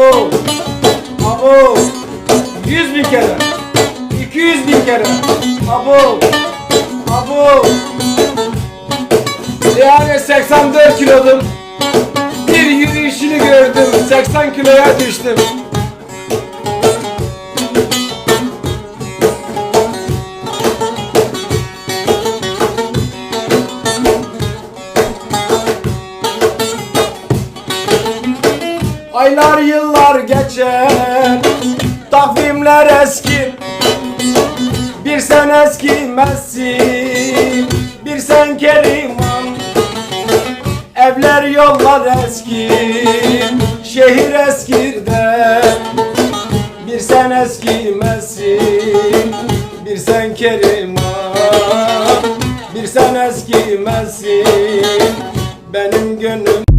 Abo. Abo. Yüz bin kere. İki yüz bin kere. Abo. Abo. Yani 84 kilodum. Bir yürüyüşünü gördüm. 80 kiloya düştüm. Aylar yıllar geçer. Takvimler eski. Bir sen eskimezsin. Bir sen Keriman. Evler yollar eski. Şehir eskir de Bir sen eskimezsin. Bir sen Keriman. Bir sen eskimezsin. Benim gönlüm